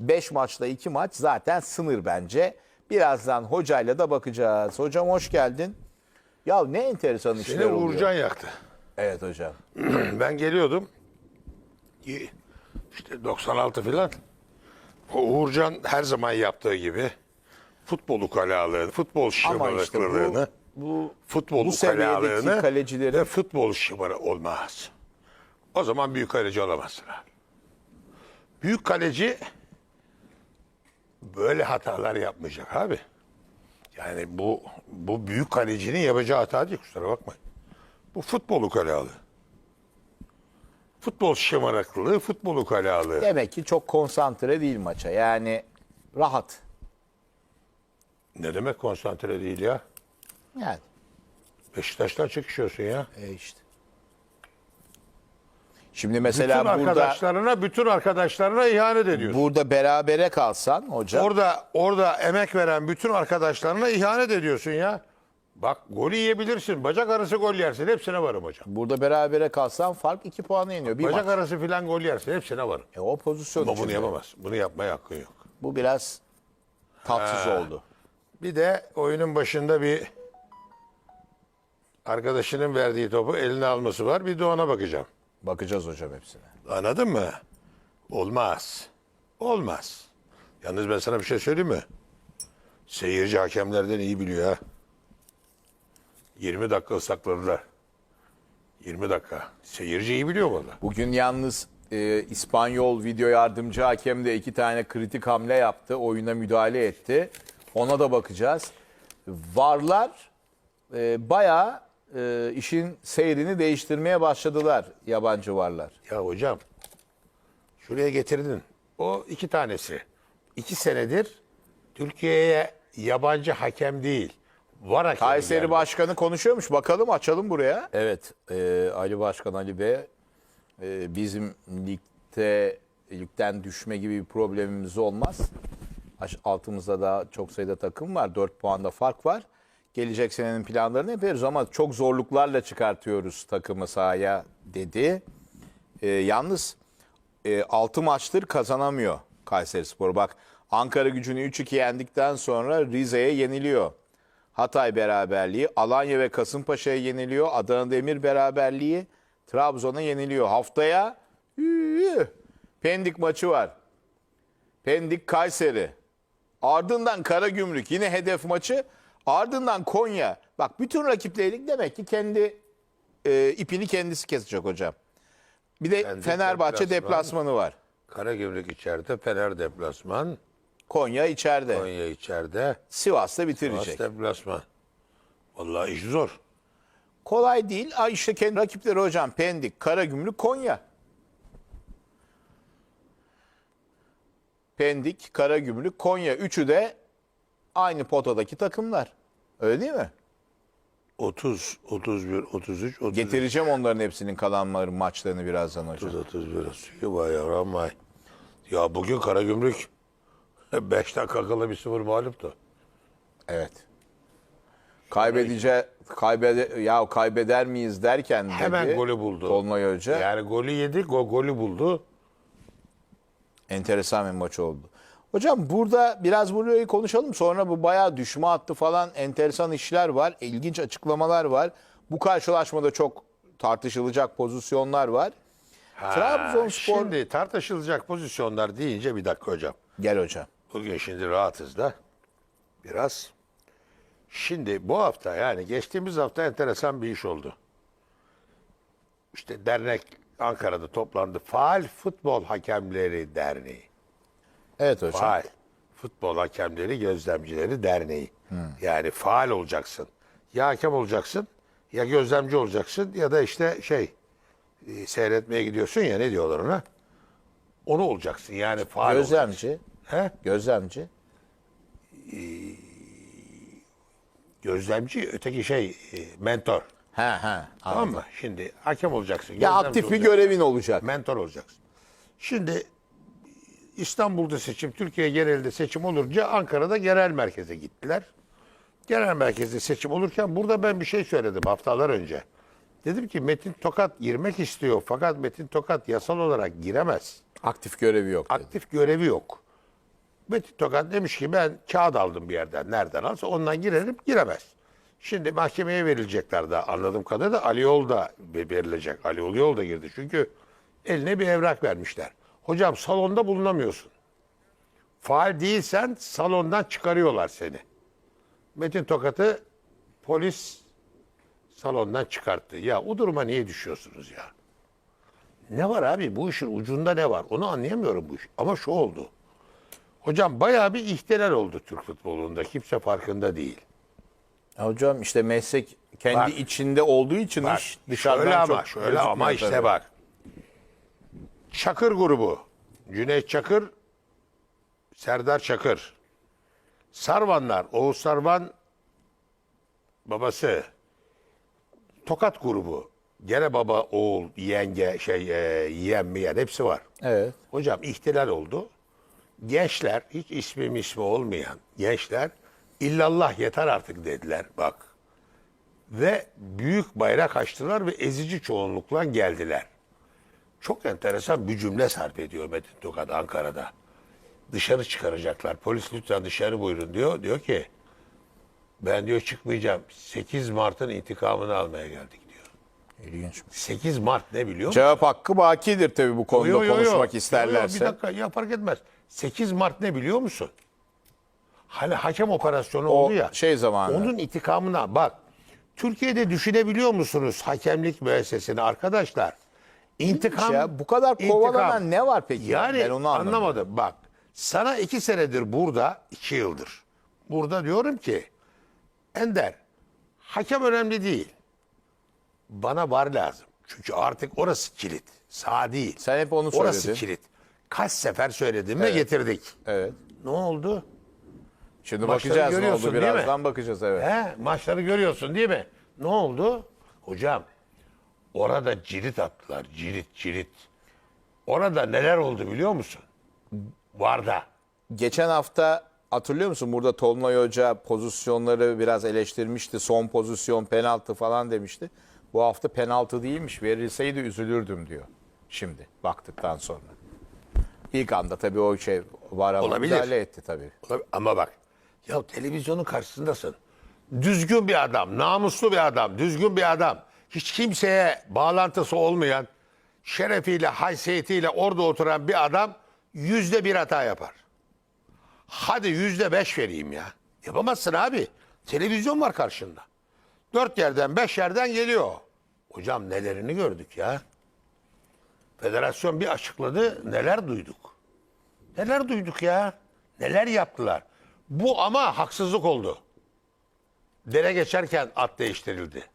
5 maçta 2 maç zaten sınır bence. Birazdan hocayla da bakacağız. Hocam hoş geldin. Ya ne enteresan işler Seni oluyor. Uğurcan yaktı. Evet hocam. Ben geliyordum. İşte 96 filan. Uğurcan her zaman yaptığı gibi futbol ukalalığını, futbol Ama işte şımarıklılığını, bu, bu futbol bu ukalalığını kalecilerin- ve futbol şımarı olmaz. O zaman büyük kaleci olamazsın abi. Büyük kaleci böyle hatalar yapmayacak abi. Yani bu bu büyük kalecinin yapacağı hata değil kusura bakmayın. Bu futbol ukalalığı. Futbol şımarıklığı, futbol ukalalığı. demek ki çok konsantre değil maça. Yani rahat. Ne demek konsantre değil ya? Yani Beşiktaş'tan çekişiyorsun ya. e işte. Şimdi Bütün mesela burada arkadaşlarına, bütün arkadaşlarına ihanet ediyorsun. burada berabere kalsan hocam Orada orada emek veren bütün arkadaşlarına ihanet ediyorsun ya. Bak golü yiyebilirsin. Bacak arası gol yersin. Hepsine varım hocam. burada berabere kalsan fark 2 puanı yeniyor. Bir Bacak maç. arası filan gol yersin. Hepsine varım. E, o pozisyon Ama bunu içinde. yapamaz. Bunu yapmaya hakkın yok. Bu biraz tatsız oldu. Bir de oyunun başında bir arkadaşının verdiği topu eline alması var. Bir de ona bakacağım. Bakacağız hocam hepsine. Anladın mı? Olmaz. Olmaz. Yalnız ben sana bir şey söyleyeyim mi? Seyirci hakemlerden iyi biliyor ha. 20 dakika sakladılar. 20 dakika. Seyirci iyi biliyor valla. Bugün yalnız e, İspanyol video yardımcı hakem de iki tane kritik hamle yaptı. Oyuna müdahale etti. Ona da bakacağız. Varlar e, bayağı e, işin seyrini değiştirmeye başladılar yabancı varlar. Ya hocam şuraya getirdin. O iki tanesi. İki senedir Türkiye'ye yabancı hakem değil. Var hakem. Kayseri Başkanı konuşuyormuş. Bakalım açalım buraya. Evet e, Ali Başkan Ali Bey e, bizim ligde ligden düşme gibi bir problemimiz olmaz. Altımızda da çok sayıda takım var. 4 puanda fark var. Gelecek senenin planlarını yapıyoruz ama çok zorluklarla çıkartıyoruz takımı sahaya dedi. E, yalnız e, 6 maçtır kazanamıyor Kayseri Spor. Bak Ankara gücünü 3-2 yendikten sonra Rize'ye yeniliyor. Hatay beraberliği, Alanya ve Kasımpaşa'ya yeniliyor. Adana Demir beraberliği, Trabzon'a yeniliyor. Haftaya üü, Pendik maçı var. Pendik Kayseri. Ardından Karagümrük yine hedef maçı. Ardından Konya. Bak bütün rakipleri demek ki kendi e, ipini kendisi kesecek hocam. Bir de Kendi Fenerbahçe deplasman. deplasmanı var. Karagümrük içeride, Fener deplasman, Konya içeride. Konya içeride, Sivas'ta Sivas bitirecek. deplasman. Vallahi iş zor. Kolay değil. Aa işte kendi rakipleri hocam Pendik, Karagümrük, Konya. Pendik, Karagümrük, Konya. Üçü de aynı potadaki takımlar. Öyle değil mi? 30, 31, 33, 33, Getireceğim onların hepsinin kalan ma- maçlarını birazdan hocam. 30, 31. Vay yavrum vay. Ya bugün Karagümrük 5 dakika kala bir sıfır mağluptu. Evet. Kaybedece kaybede ya kaybeder miyiz derken dedi. Hemen golü buldu. Tolunay Hoca. Yani golü yedi, go golü buldu. Enteresan bir maç oldu. Hocam burada biraz burayı konuşalım. Sonra bu bayağı düşme hattı falan enteresan işler var. ilginç açıklamalar var. Bu karşılaşmada çok tartışılacak pozisyonlar var. Trabzonspor... Şimdi tartışılacak pozisyonlar deyince bir dakika hocam. Gel hocam. Bugün şimdi rahatız da biraz. Şimdi bu hafta yani geçtiğimiz hafta enteresan bir iş oldu. İşte dernek Ankara'da toplandı. Faal Futbol Hakemleri Derneği. Evet hocam. Faal. Futbol Hakemleri Gözlemcileri Derneği. Yani faal olacaksın. Ya hakem olacaksın, ya gözlemci olacaksın ya da işte şey e, seyretmeye gidiyorsun ya ne diyorlar ona? Onu olacaksın yani faal olacaksın. Gözlemci. He? Gözlemci. Gözlemci öteki şey e, mentor. Ha ha. Tamam mı? Şimdi hakem olacaksın. Ya gözlemci aktif bir olacaksın, görevin olacak. Mentor olacaksın. Şimdi İstanbul'da seçim, Türkiye genelinde seçim olunca Ankara'da genel merkeze gittiler. Genel merkezde seçim olurken burada ben bir şey söyledim haftalar önce. Dedim ki Metin Tokat girmek istiyor fakat Metin Tokat yasal olarak giremez. Aktif görevi yok. dedi. Aktif görevi yok. Metin Tokat demiş ki ben kağıt aldım bir yerden. Nereden alsa ondan girerim giremez. Şimdi mahkemeye verilecekler daha anladığım kadarıyla Ali Yol da verilecek. Ali Yol da girdi. Çünkü eline bir evrak vermişler. Hocam salonda bulunamıyorsun. Faal değilsen salondan çıkarıyorlar seni. Metin Tokat'ı polis salondan çıkarttı. Ya o duruma niye düşüyorsunuz ya? Ne var abi bu işin ucunda ne var? Onu anlayamıyorum bu iş. Ama şu oldu. Hocam bayağı bir ihtilal oldu Türk futbolunda. Kimse farkında değil. Ya Hocam işte meslek kendi Bak. içinde olduğu için Bak, iş dışarıdan şöyle ama, çok şöyle ama işte bak. Çakır grubu. Cüneyt Çakır, Serdar Çakır. Sarvanlar, Oğuz Sarvan babası. Tokat grubu. Gene baba, oğul, yenge, şey, e, yeğen miyen hepsi var. Evet. Hocam ihtilal oldu. Gençler, hiç ismi mismi olmayan gençler illallah yeter artık dediler bak. Ve büyük bayrak açtılar ve ezici çoğunlukla geldiler. Çok enteresan bir cümle sarf ediyor Metin Tokat Ankara'da. Dışarı çıkaracaklar. Polis lütfen dışarı buyurun diyor. Diyor ki ben diyor çıkmayacağım. 8 Mart'ın intikamını almaya geldik diyor. İlginç. 8 Mart ne biliyor musun? Cevap hakkı bakidir tabii bu konuda Yo, yo, yo. konuşmak Yo, isterlerse. yo, bir dakika ya fark etmez. 8 Mart ne biliyor musun? Hani hakem operasyonu O oldu ya. şey zamanı. Onun intikamına bak. Türkiye'de düşünebiliyor musunuz hakemlik müessesini arkadaşlar? İntikam. ya, bu kadar kovalanan intikam. ne var peki? Yani Ben onu anlamadım. anlamadım. Bak sana iki senedir burada, iki yıldır. Burada diyorum ki Ender hakem önemli değil. Bana var lazım. Çünkü artık orası kilit. Sağ değil. Sen hep onu Orası söyledin. kilit. Kaç sefer söyledim ve getirdik. Evet. Ne oldu? Şimdi Maçları bakacağız ne oldu birazdan bakacağız evet. He, maçları görüyorsun değil mi? Ne oldu? Hocam orada cirit attılar. Cirit cirit. Orada neler oldu biliyor musun? Varda. Geçen hafta hatırlıyor musun burada Tolunay Hoca pozisyonları biraz eleştirmişti. Son pozisyon penaltı falan demişti. Bu hafta penaltı değilmiş. Verilseydi üzülürdüm diyor. Şimdi baktıktan sonra. İlk anda tabii o şey var ama Olabilir. müdahale etti tabii. Ama bak ya televizyonun karşısındasın. Düzgün bir adam, namuslu bir adam, düzgün bir adam. Hiç kimseye bağlantısı olmayan, şerefiyle, haysiyetiyle orada oturan bir adam yüzde bir hata yapar. Hadi yüzde beş vereyim ya. Yapamazsın abi. Televizyon var karşında. Dört yerden, beş yerden geliyor. Hocam nelerini gördük ya. Federasyon bir açıkladı, neler duyduk. Neler duyduk ya? Neler yaptılar? Bu ama haksızlık oldu. Dere geçerken at değiştirildi.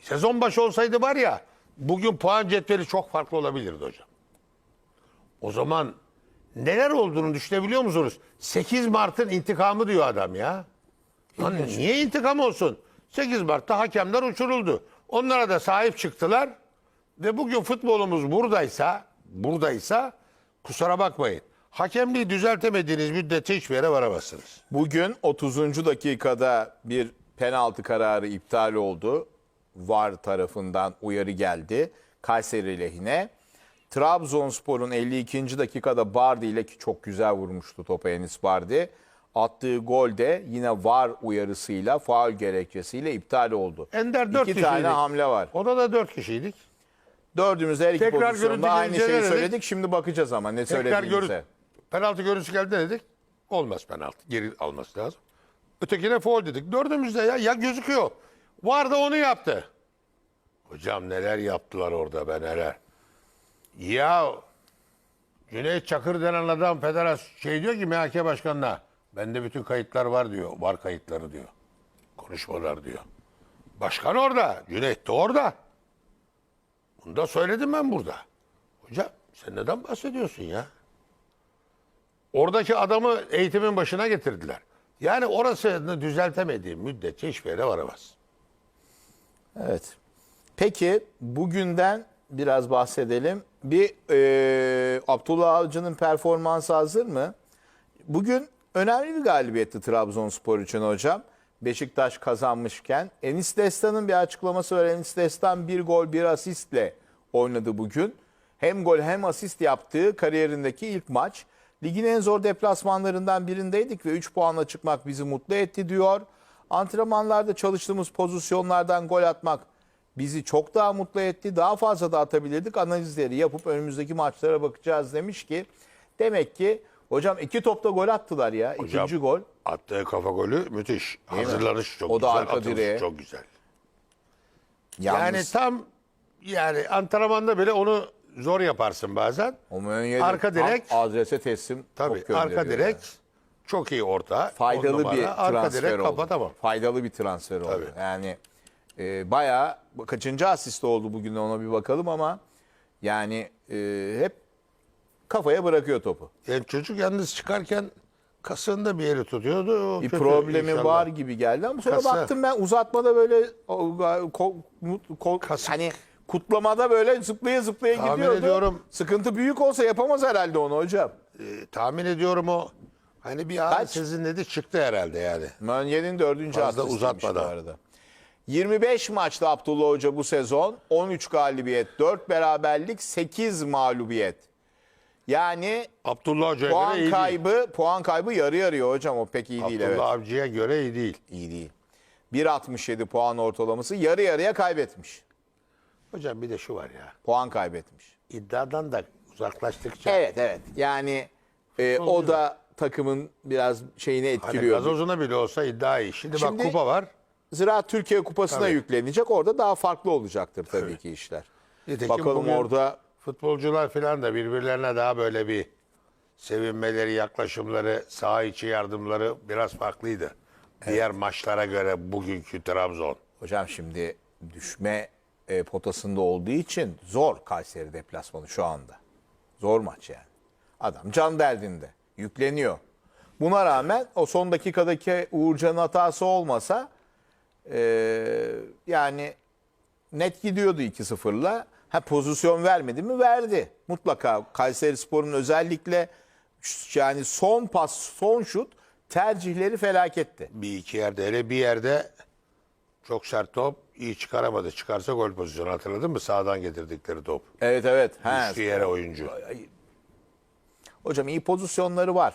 Sezon başı olsaydı var ya bugün puan cetveli çok farklı olabilirdi hocam. O zaman neler olduğunu düşünebiliyor musunuz? 8 Mart'ın intikamı diyor adam ya. Lan niye intikam olsun? 8 Mart'ta hakemler uçuruldu. Onlara da sahip çıktılar. Ve bugün futbolumuz buradaysa, buradaysa kusura bakmayın. Hakemliği düzeltemediğiniz müddetçe hiçbir yere varamazsınız. Bugün 30. dakikada bir penaltı kararı iptal oldu. VAR tarafından uyarı geldi. Kayseri lehine. Trabzonspor'un 52. dakikada Bardi ile ki çok güzel vurmuştu topa Enis Bardi. Attığı gol de yine VAR uyarısıyla, faul gerekçesiyle iptal oldu. Ender 4 İki kişiydik. tane hamle var. Odada 4 kişiydik. Dördümüz her iki Tekrar görüntü pozisyonda aynı şeyi ne dedik? söyledik. Şimdi bakacağız ama ne Tekrar söylediğimize. görü penaltı görüntüsü geldi ne dedik? Olmaz penaltı. Geri alması lazım. Ötekine foul dedik. Dördümüzde ya, ya gözüküyor. Var da onu yaptı. Hocam neler yaptılar orada be neler. Ya Cüneyt Çakır denen adam federasyon şey diyor ki MHK başkanına bende bütün kayıtlar var diyor. Var kayıtları diyor. Konuşmalar diyor. Başkan orada. Cüneyt de orada. Bunu da söyledim ben burada. Hocam sen neden bahsediyorsun ya? Oradaki adamı eğitimin başına getirdiler. Yani orasını düzeltemediği müddetçe hiçbir yere varamaz. Evet. Peki bugünden biraz bahsedelim. Bir e, Abdullah Avcı'nın performansı hazır mı? Bugün önemli bir galibiyetti Trabzonspor için hocam. Beşiktaş kazanmışken Enis Destan'ın bir açıklaması var. Enis Destan bir gol bir asistle oynadı bugün. Hem gol hem asist yaptığı kariyerindeki ilk maç. Ligin en zor deplasmanlarından birindeydik ve 3 puanla çıkmak bizi mutlu etti diyor. Antrenmanlarda çalıştığımız pozisyonlardan gol atmak bizi çok daha mutlu etti. Daha fazla da atabilirdik. Analizleri yapıp önümüzdeki maçlara bakacağız demiş ki. Demek ki hocam iki topta gol attılar ya. Hocam, İkinci gol. Attığı kafa golü müthiş. Değil mi? Hazırlanış çok O da güzel. arka atılış direğe. çok güzel. Yalnız Yani tam yani antrenmanda bile onu zor yaparsın bazen. o de arka direk- adrese teslim Tabii arka direk yani. Çok iyi orta. faydalı numara, bir transfer oldu. kapatamam. Faydalı bir transfer oldu. Tabii. Yani e, bayağı kaçıncı asist oldu bugün ona bir bakalım ama yani e, hep kafaya bırakıyor topu. Yani çocuk yalnız çıkarken kasında bir yeri tutuyordu. O Bir problemi inşallah. var gibi geldi ama sonra Kasa. baktım ben uzatmada böyle Kasık. hani kutlamada böyle zıplaya zıplaya Tahmin gidiyordu. ediyorum. Sıkıntı büyük olsa yapamaz herhalde onu hocam. Ee, tahmin ediyorum o hani bir ağrı Kaç? sizinledi çıktı herhalde yani. Mönye'nin dördüncü Fazla asistiymiş uzatmadan. bu arada. 25 maçta Abdullah Hoca bu sezon 13 galibiyet, 4 beraberlik, 8 mağlubiyet. Yani Abdullah Hoca'ya göre puan iyi değil. kaybı, puan kaybı yarı yarıya hocam o pek iyi değil Abdullah evet. Avcı'ya göre iyi değil. İyi değil. 1.67 puan ortalaması yarı yarıya kaybetmiş. Hocam bir de şu var ya. Puan kaybetmiş. iddiadan da uzaklaştıkça Evet evet. Yani e, o da takımın biraz şeyini hani etkiliyor. gazozuna bile olsa iddia iyi. Şimdi, Şimdi- bak kupa var. Ziraat Türkiye Kupası'na Tabii. yüklenecek. Orada daha farklı olacaktır tabii ki işler. Nitekim Bakalım bugün orada futbolcular falan da birbirlerine daha böyle bir sevinmeleri, yaklaşımları, saha içi yardımları biraz farklıydı. Diğer maçlara göre bugünkü Trabzon. hocam şimdi düşme e, potasında olduğu için zor Kayseri deplasmanı şu anda. Zor maç yani. Adam can derdinde. Yükleniyor. Buna rağmen o son dakikadaki Uğurcan'ın hatası olmasa e, yani net gidiyordu 2-0'la. Ha pozisyon vermedi mi? Verdi. Mutlaka Kayseri Spor'un özellikle yani son pas, son şut tercihleri felaketti. Bir iki yerde hele bir yerde çok sert top iyi çıkaramadı. Çıkarsa gol pozisyonu hatırladın mı? Sağdan getirdikleri top. Evet evet. Düştü yere oyuncu. Hocam iyi pozisyonları var.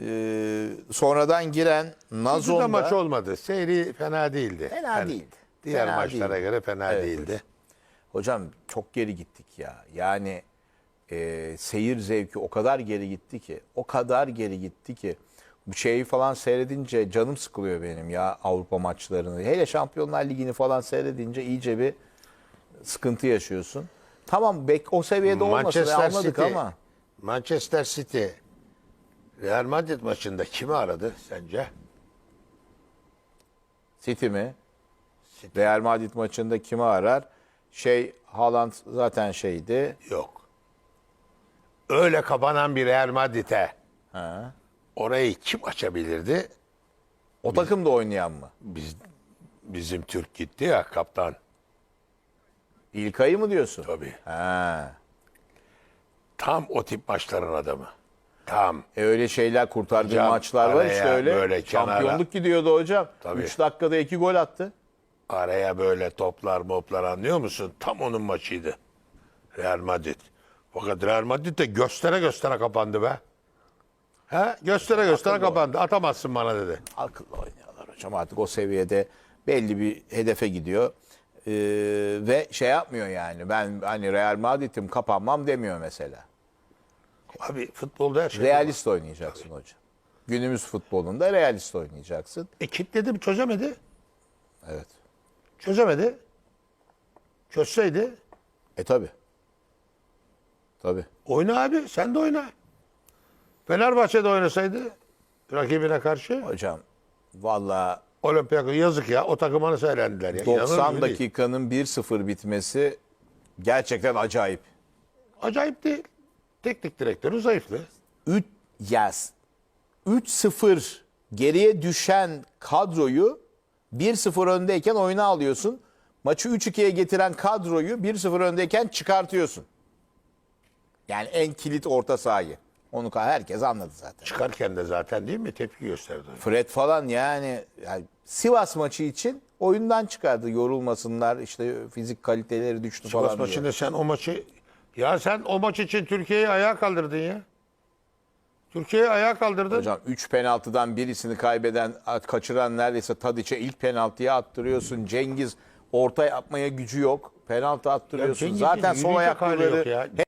Ee, sonradan giren Uzun Nazon da maç olmadı. Seyri fena değildi. Fena değildi. Diğer Fena maçlara değildi. göre fena Evet, değildi. hocam çok geri gittik ya. Yani e, seyir zevki o kadar geri gitti ki, o kadar geri gitti ki bu şeyi falan seyredince canım sıkılıyor benim ya Avrupa maçlarını. Hele Şampiyonlar Ligi'ni falan seyredince iyice bir sıkıntı yaşıyorsun. Tamam bek o seviyede olmasa da anladık ama Manchester City Real Madrid maçında kimi aradı sence? City mi? Real Madrid maçında kimi arar? Şey Haaland zaten şeydi. Yok. Öyle kapanan bir Real Madrid'e Ha. orayı kim açabilirdi? O takımda oynayan mı? Biz bizim Türk gitti ya kaptan. İlkay'ı mı diyorsun? Tabii. Ha. Tam o tip maçların adamı. Tam. E öyle şeyler kurtardığı Hocam, maçlar var işte araya öyle. böyle kenara- Şampiyonluk gidiyordu hocam. Tabii. 3 dakikada 2 gol attı. Araya böyle toplar moplar anlıyor musun? Tam onun maçıydı. Real Madrid. Fakat Real Madrid de göstere göstere kapandı be. He? Göstere göstere kapandı. Atamazsın bana dedi. Akıllı oynuyorlar hocam artık o seviyede belli bir hedefe gidiyor. Ee, ve şey yapmıyor yani. Ben hani Real Madrid'im kapanmam demiyor mesela. Abi futbolda her şey. Realist oynayacaksın hocam. Günümüz futbolunda realist oynayacaksın. E kitledim çözemedi. Evet. Çözemedi. Çözseydi E tabi. Tabi. oyna abi sen de oyna. Fenerbahçe'de oynasaydı rakibine karşı Hocam valla Olympiakos yazık ya o takıma nasıl elendiler ya. İnanılır 90 gibi değil. dakikanın 1-0 bitmesi gerçekten acayip. Acayip değil. Teknik direktörü zayıflı. 3 yes. 3-0 geriye düşen kadroyu 1-0 öndeyken oyuna alıyorsun. Maçı 3-2'ye getiren kadroyu 1-0 öndeyken çıkartıyorsun. Yani en kilit orta sahayı. Onu herkes anladı zaten. Çıkarken de zaten değil mi tepki gösterdi. Fred falan yani, yani Sivas maçı için oyundan çıkardı. Yorulmasınlar işte fizik kaliteleri düştü Sivas falan diye. maçında sen o maçı ya sen o maç için Türkiye'yi ayağa kaldırdın ya. Türkiye'yi ayağa kaldırdın. Hocam 3 penaltıdan birisini kaybeden, kaçıran neredeyse Tadiç'e ilk penaltıyı attırıyorsun. Cengiz orta yapmaya gücü yok. Penaltı attırıyorsun. Cengiz'in Zaten sol yürüyecek hali yok ayakları ya.